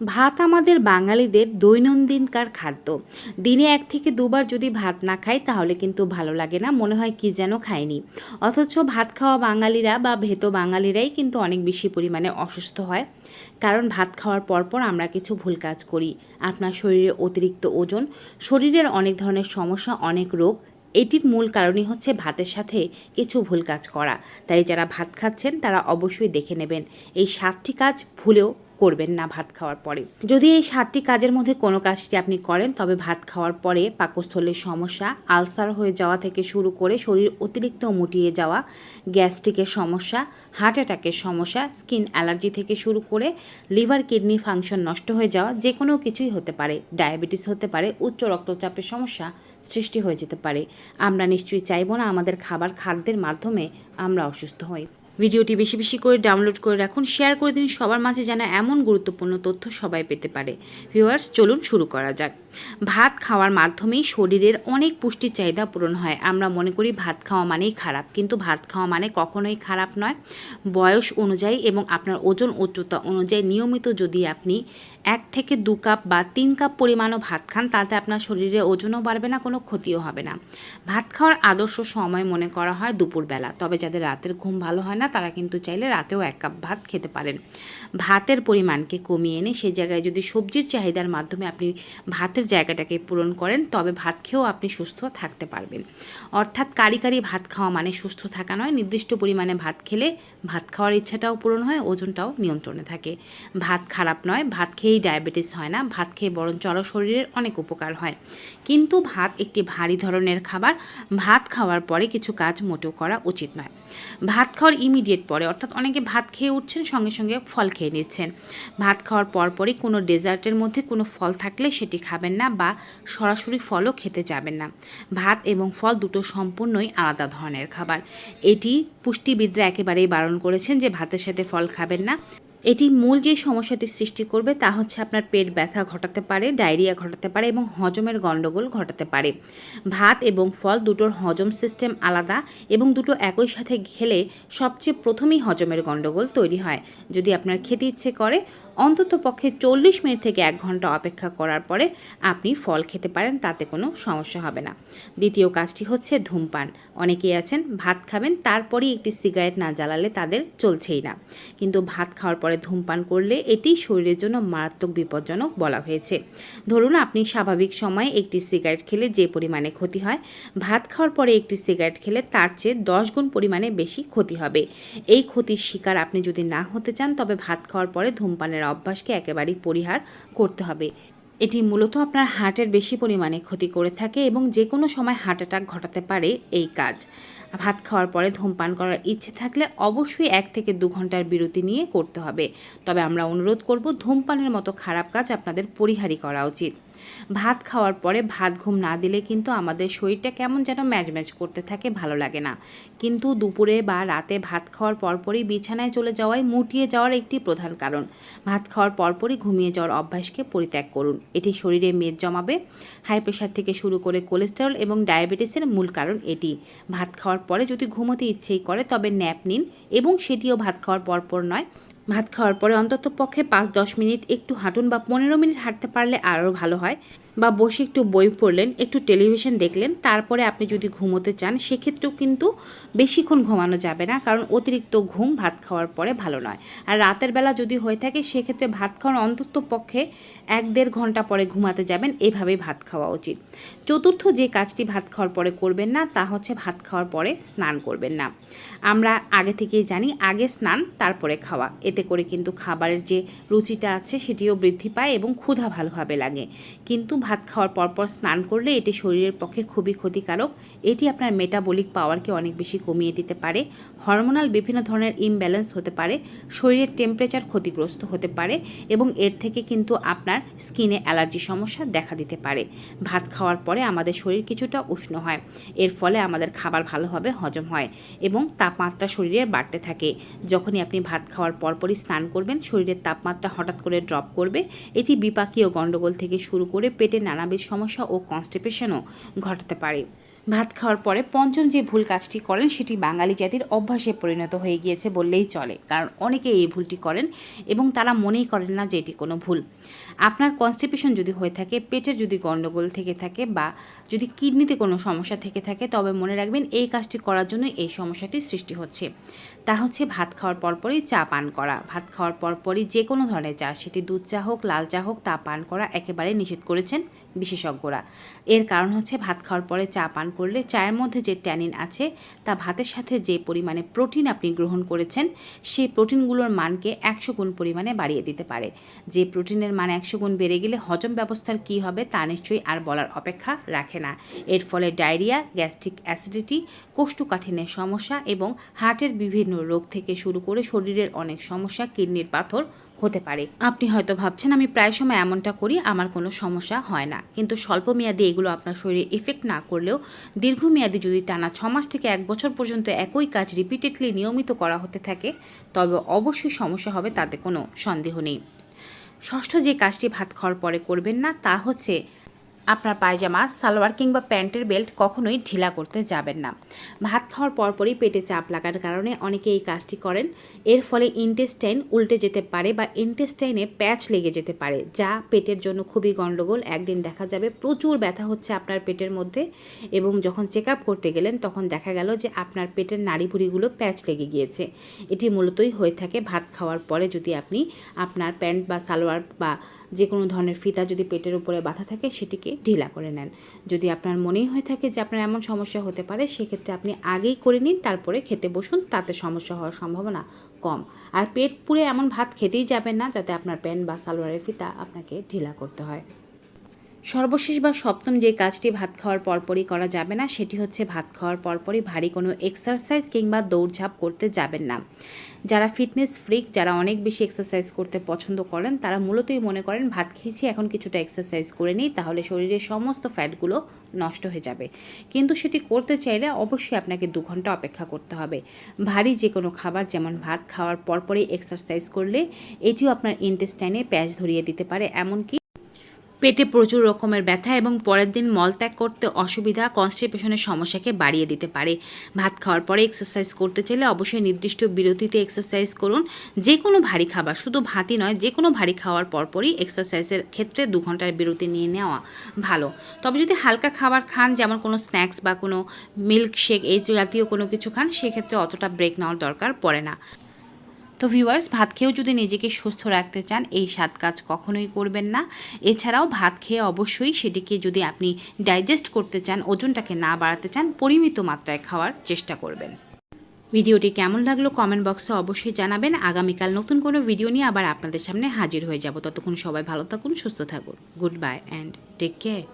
ভাত আমাদের বাঙালিদের দৈনন্দিনকার খাদ্য? দিনে এক থেকে দুবার যদি ভাত না খাই, তাহলে কিন্তু ভালো লাগে না, মনে হয় কি যেন খায়নি অথচ ভাত খাওয়া বাঙালিরা বা ভেত বাঙালিরাই কিন্তু অনেক বেশি পরিমাণে অসুস্থ হয়। কারণ ভাত খাওয়ার পরপর আমরা কিছু ভুল কাজ করি। আপনার শরীরে অতিরিক্ত ওজন, শরীরের অনেক ধরনের সমস্যা, অনেক রোগ, এটির মূল কারণই হচ্ছে ভাতের সাথে কিছু ভুল কাজ করা। তাই যারা ভাত খাচ্ছেন, তারা অবশ্যই দেখে নেবেন। এই সাতটি কাজ ভুলেও করবেন না ভাত খাওয়ার পরে। যদি এই সাতটি কাজের মধ্যে কোনো কাজটি আপনি করেন, তবে ভাত খাওয়ার পরে পাকস্থলের সমস্যা, আলসার হয়ে যাওয়া থেকে শুরু করে শরীর অতিরিক্ত মুটিয়ে যাওয়া, গ্যাস্ট্রিকের সমস্যা, হার্ট অ্যাটাকের সমস্যা, স্কিন অ্যালার্জি থেকে শুরু করে লিভার কিডনি ফাংশন নষ্ট হয়ে যাওয়া, যে কোনো কিছুই হতে পারে। ডায়াবেটিস হতে পারে, উচ্চ রক্তচাপের সমস্যা সৃষ্টি হয়ে যেতে পারে। আমরা নিশ্চয়ই চাইব না আমাদের খাবার খাদ্যের মাধ্যমে আমরা অসুস্থ হই। ভিডিওটি বেশি বেশি করে ডাউনলোড করে রাখুন শেয়ার করে দিন, সবার মাঝে যেন এমন গুরুত্বপূর্ণ তথ্য সবাই পেতে পারে। ভিউয়ার্স চলুন শুরু করা যাক। ভাত খাওয়ার মাধ্যমেই শরীরের অনেক পুষ্টির চাহিদা পূরণ হয়। আমরা মনে করি ভাত খাওয়া মানেই খারাপ, কিন্তু ভাত খাওয়া মানে কখনোই খারাপ নয়। বয়স অনুযায়ী এবং আপনার ওজন উচ্চতা অনুযায়ী নিয়মিত যদি আপনি এক থেকে দু কাপ বা তিন কাপ পরিমাণও ভাত খান, তাতে আপনার শরীরে ওজনও বাড়বে না, কোনো ক্ষতিও হবে না। ভাত খাওয়ার আদর্শ সময় মনে করা হয় দুপুরবেলা, তবে যাদের রাতের ঘুম ভালো হয় না তারা কিন্তু চাইলে রাতেও এক কাপ ভাত খেতে পারেন। ভাতের পরিমাণকে কমিয়ে এনে সেই জায়গায় যদি সবজির চাহিদার মাধ্যমে আপনি ভাতের জায়গাটাকে পূরণ করেন, তবে ভাত খেয়েও আপনি সুস্থ থাকতে পারবেন। অর্থাৎ কারি কারি ভাত খাওয়া মানে সুস্থ থাকা নয়, নির্দিষ্ট পরিমাণে ভাত খেলে ভাত খাওয়ার ইচ্ছাটাও পূরণ হয়, ওজনটাও নিয়ন্ত্রণে থাকে। ভাত খারাপ নয়, ভাত খেয়েই ডায়াবেটিস হয় না, ভাত খেয়ে বরং চড় শরীরের অনেক উপকার হয়। কিন্তু ভাত একটি ভারী ধরনের খাবার, ভাত খাওয়ার পরে কিছু কাজ মোটেও করা উচিত নয়। ভাত খাওয়ার ইমিডিয়েট পরে, অর্থাৎ অনেকে ভাত খেয়ে উঠছেন, সঙ্গে সঙ্গে ফল খেয়ে নিচ্ছেন। ভাত খাওয়ার পরপরই কোনো ডেজার্টের মধ্যে কোনো ফল থাকলে সেটি খাবেন না বা সরাসরি ফলও খেতে যাবেন না। ভাত এবং ফল দুটো সম্পূর্ণই আলাদা ধরনের খাবার। এটি পুষ্টিবিদরা একেবারেই বারণ করেছেন যে ভাতের সাথে ফল খাবেন না। এটি মূল যে সমস্যাটি সৃষ্টি করবে তা হচ্ছে আপনার পেট ব্যথা ঘটাতে পারে, ডায়রিয়া ঘটাতে পারে এবং হজমের গণ্ডগোল ঘটাতে পারে। ভাত এবং ফল দুটোর হজম সিস্টেম আলাদা এবং দুটো একই সাথে খেলে সবচেয়ে প্রথমেই হজমের গণ্ডগোল তৈরি হয়। যদি আপনার খেতে ইচ্ছে করে অন্তত পক্ষে চল্লিশ মিনিট থেকে এক ঘণ্টা অপেক্ষা করার পরে আপনি ফল খেতে পারেন, তাতে কোনো সমস্যা হবে না। দ্বিতীয় কাজটি হচ্ছে ধূমপান। অনেকেই আছেন, ভাত খাবেন, তারপরেই একটি সিগারেট না জ্বালালে তাদের চলছেই না। কিন্তু ভাত খাওয়ার পরে ধূমপান করলে এটি শরীরের জন্য মারাত্মক বিপজ্জনক বলা হয়েছে। ধরুন, আপনি স্বাভাবিক সময়ে একটি সিগারেট খেলে যে পরিমাণে ক্ষতি হয়, ভাত খাওয়ার পরে একটি সিগারেট খেলে তার চেয়ে দশ গুণ পরিমাণে বেশি ক্ষতি হবে। এই ক্ষতির শিকার আপনি যদি না হতে চান, তবে ভাত খাওয়ার পরে ধূমপানের অভ্যাসকে একেবারেই পরিহার করতে হবে। এটি মূলত আপনার হার্টের বেশি পরিমাণে ক্ষতি করে থাকে এবং যে কোনো সময় হার্ট অ্যাটাক ঘটাতে পারে এই কাজ। ভাত খাওয়ার পরে ধূমপান করার ইচ্ছে থাকলে অবশ্যই এক থেকে দু ঘণ্টার বিরতি নিয়ে করতে হবে। তবে আমরা অনুরোধ করব ধূমপানের মতো খারাপ কাজ আপনাদের পরিহারই করা উচিত। ভাত খাওয়ার পরে ভাত ঘুম না দিলে কিন্তু আমাদের শরীরটা কেমন যেন ম্যাচ ম্যাচ করতে থাকে, ভালো লাগে না। কিন্তু দুপুরে বা রাতে ভাত খাওয়ার পরপরই বিছানায় চলে যাওয়াই মুটিয়ে যাওয়ার একটি প্রধান কারণ। ভাত খাওয়ার পরপরই ঘুমিয়ে যাওয়ার অভ্যাসকে পরিত্যাগ করুন। এটি শরীরে মেদ জমাবে, হাই প্রেশার থেকে শুরু করে কোলেস্টেরল এবং ডায়াবেটিসের মূল কারণ এটি। ভাত খাওয়ার পরে যদি ঘুমোতে ইচ্ছেই করে, তবে ন্যাপ নিন এবং সেটিও ভাত খাওয়ার পরপর নয়। ভাত খাওয়ার পরে অন্তত পক্ষে পাঁচ দশ মিনিট একটু হাঁটুন বা পনেরো মিনিট হাঁটতে পারলে আরও ভালো হয়। বা বসে একটু বই পড়লেন, একটু টেলিভিশন দেখলেন, তারপরে আপনি যদি ঘুমোতে চান, সেক্ষেত্রেও কিন্তু বেশিক্ষণ ঘুমানো যাবে না, কারণ অতিরিক্ত ঘুম ভাত খাওয়ার পরে ভালো নয়। আর রাতের বেলা যদি হয়ে থাকে, সেক্ষেত্রে ভাত খাওয়ার অন্তত পক্ষে এক দেড় ঘণ্টা পরে ঘুমাতে যাবেন, এভাবেই ভাত খাওয়া উচিত। চতুর্থ যে কাজটি ভাত খাওয়ার পরে করবেন না, তা হচ্ছে ভাত খাওয়ার পরে স্নান করবেন না। আমরা আগে থেকেই জানি, আগে স্নান, তারপরে খাওয়া এতে করে কিন্তু খাবারের যে রুচিটা আছে সেটিও বৃদ্ধি পায় এবং ক্ষুধা ভালোভাবে লাগে। কিন্তু ভাত খাওয়ার পরপর স্নান করলে এটি শরীরের পক্ষে খুবই ক্ষতিকারক। এটি আপনার মেটাবলিক পাওয়ারকে অনেক বেশি কমিয়ে দিতে পারে। হরমোনাল বিভিন্ন ধরনের ইমব্যালেন্স হতে পারে। শরীরের টেম্পারেচার ক্ষতিগ্রস্ত হতে পারে এবং এর থেকে কিন্তু আপনার স্কিনে অ্যালার্জি সমস্যা দেখা দিতে পারে। ভাত খাওয়ার পরে আমাদের শরীর কিছুটা উষ্ণ হয়। এর ফলে আমাদের খাবার ভালোভাবে হজম হয় এবং তাপমাত্রা শরীরে বাড়তে থাকে। যখনই আপনি ভাত খাওয়ার পরপরই স্নান করবেন, শরীরের তাপমাত্রা হঠাৎ করে ড্রপ করবে। এটি বিপাকীয় গণ্ডগোল থেকে শুরু করে পেটে নানাবিধ সমস্যা ও কনস্টিপেশনও ঘটাতে পারে। ভাত খাওয়ার পরে পঞ্চম যে ভুল কাজটি করেন, সেটি বাঙালি জাতির অভ্যাসে পরিণত হয়ে গিয়েছে বললেই চলে, কারণ অনেকে এই ভুলটি করেন এবং তারা মনেই করেন না যে এটি কোনো ভুল। আপনার কনস্টিপেশন যদি হয়ে থাকে, পেটের যদি গণ্ডগোল থেকে থাকে বা যদি কিডনিতে কোনো সমস্যা থেকে থাকে, তবে মনে রাখবেন এই কাজটি করার জন্য এই সমস্যাটি সৃষ্টি হচ্ছে। তা হচ্ছে ভাত খাওয়ার পরপরই চা পান করা। ভাত খাওয়ার পরপরই যে কোনো ধরনের চা, সেটি দুধ চা হোক, লাল চা হোক, তা পান করা একেবারে নিষেধ করেছেন বিশেষজ্ঞরা। এর কারণ হচ্ছে ভাত খাওয়ার পরে চা পান করলে চায়ের মধ্যে যে ট্যানিন আছে, তা ভাতের সাথে যে পরিমাণে প্রোটিন আপনি গ্রহণ করেছেন সেই প্রোটিনগুলোর মানকে একশো গুণ পরিমাণে বাড়িয়ে দিতে পারে। যে প্রোটিনের মান একশো গুণ বেড়ে গেলে হজম ব্যবস্থার কী হবে তা নিশ্চয়ই আর বলার অপেক্ষা রাখে না। এর ফলে ডায়রিয়া, গ্যাস্ট্রিক অ্যাসিডিটি, কোষ্ঠকাঠিন্যের সমস্যা এবং হার্টের বিভিন্ন রোগ থেকে শুরু করে শরীরের অনেক সমস্যা, কিডনির পাথর হতে পারে। আপনি হয়তো ভাবছেন, আমি প্রায় সময় এমনটা করি, আমার কোনো সমস্যা হয় না। কিন্তু স্বল্প মেয়াদি এগুলো আপনার শরীরে এফেক্ট না করলেও দীর্ঘমেয়াদী যদি টানা ছ মাস থেকে এক বছর পর্যন্ত একই কাজ রিপিটেডলি নিয়মিত করা হতে থাকে, তবে অবশ্যই সমস্যা হবে, তাতে কোনো সন্দেহ নেই। ষষ্ঠ যে কাজটি ভাত খাওয়ার পরে করবেন না, তা হচ্ছে আপনার পায়জামা, সালোয়ার কিংবা প্যান্টের বেল্ট কখনোই ঢিলা করতে যাবেন না। ভাত খাওয়ার পরপরই পেটে চাপ লাগার কারণে অনেকে এই কাজটি করেন। এর ফলে ইন্টেস্টাইন উল্টে যেতে পারে বা ইন্টেস্টাইনে প্যাচ লেগে যেতে পারে, যা পেটের জন্য খুবই গণ্ডগোল। একদিন দেখা যাবে প্রচুর ব্যথা হচ্ছে আপনার পেটের মধ্যে এবং যখন চেক আপ করতে গেলেন তখন দেখা গেল যে আপনার পেটের নাড়িভুড়িগুলো প্যাচ লেগে গিয়েছে। এটি মূলতই হয়ে থাকে ভাত খাওয়ার পরে যদি আপনি আপনার প্যান্ট বা সালোয়ার বা যে কোনো ধরনের ফিতা যদি পেটের উপরে বাঁধা থাকে সেটিকে ঢিলা করে নেন। যদি আপনার মনেই হয়ে থাকে যে আপনার এমন সমস্যা হতে পারে, সেক্ষেত্রে আপনি আগেই করে নিন, তারপরে খেতে বসুন, তাতে সমস্যা হওয়ার সম্ভাবনা কম। আর পেট পুড়ে এমন ভাত খেতেই যাবেন না, যাতে আপনার প্যান বা সালোয়ারের ফিতা আপনাকে ঢিলা করতে হয়। সর্বশেষ বা সপ্তম যে কাজটি ভাত খাওয়ার পরপরই করা যাবে না, সেটি হচ্ছে ভাত খাওয়ার পরপরই ভারী কোনো এক্সারসাইজ কিংবা দৌড়ঝাঁপ করতে যাবেন না। যারা ফিটনেস ফ্রিক যারা অনেক বেশি এক্সারসাইজ করতে পছন্দ করেন, তারা মূলতই মনে করেন, ভাত খেয়েছি, এখন কিছুটা এক্সারসাইজ করে নিই, তাহলে শরীরের সমস্ত ফ্যাটগুলো নষ্ট হয়ে যাবে। কিন্তু সেটি করতে চাইলে অবশ্যই আপনাকে দু ঘণ্টা অপেক্ষা করতে হবে। ভারী যে কোনো খাবার, যেমন ভাত খাওয়ার পরপরই এক্সারসাইজ করলে, এটিও আপনার ইন্টেস্টাইনে প্যাচ ধরিয়ে দিতে পারে, এমনকি পেটে প্রচুর রকমের ব্যথা এবং পরের দিন মলত্যাগ করতে অসুবিধা কনস্টিপেশনের সমস্যাকে বাড়িয়ে দিতে পারে। ভাত খাওয়ার পরে এক্সারসাইজ করতে চাইলে অবশ্যই নির্দিষ্ট বিরতিতে এক্সারসাইজ করুন। যে কোনো ভারী খাবার, শুধু ভাতই নয় যে কোনো ভারী খাওয়ার পরপরই এক্সারসাইজের ক্ষেত্রে দু ঘণ্টার বিরতি নিয়ে নেওয়া ভালো। তবে যদি হালকা খাবার খান, যেমন কোনো স্ন্যাক্স বা কোনো মিল্কশেক এই জাতীয় কোনো কিছু খান, সেক্ষেত্রে অতটা ব্রেক নেওয়ার দরকার পড়ে না। তো ভিউয়ার্স ভাত খেয়েও যদি নিজেকে সুস্থ রাখতে চান, এই সাত কাজ কখনোই করবেন না। এছাড়াও ভাত খেয়ে অবশ্যই সেটিকে যদি আপনি ডাইজেস্ট করতে চান, ওজনটাকে না বাড়াতে চান, পরিমিত মাত্রায় খাওয়ার চেষ্টা করবেন। ভিডিওটি কেমন লাগল কমেন্ট বক্সে অবশ্যই জানাবেন। আগামীকাল নতুন কোনো ভিডিও নিয়ে আবার আপনাদের সামনে হাজির হয়ে যাব। ততক্ষণ সবাই ভালো থাকুন, সুস্থ থাকুন। Good bye and take care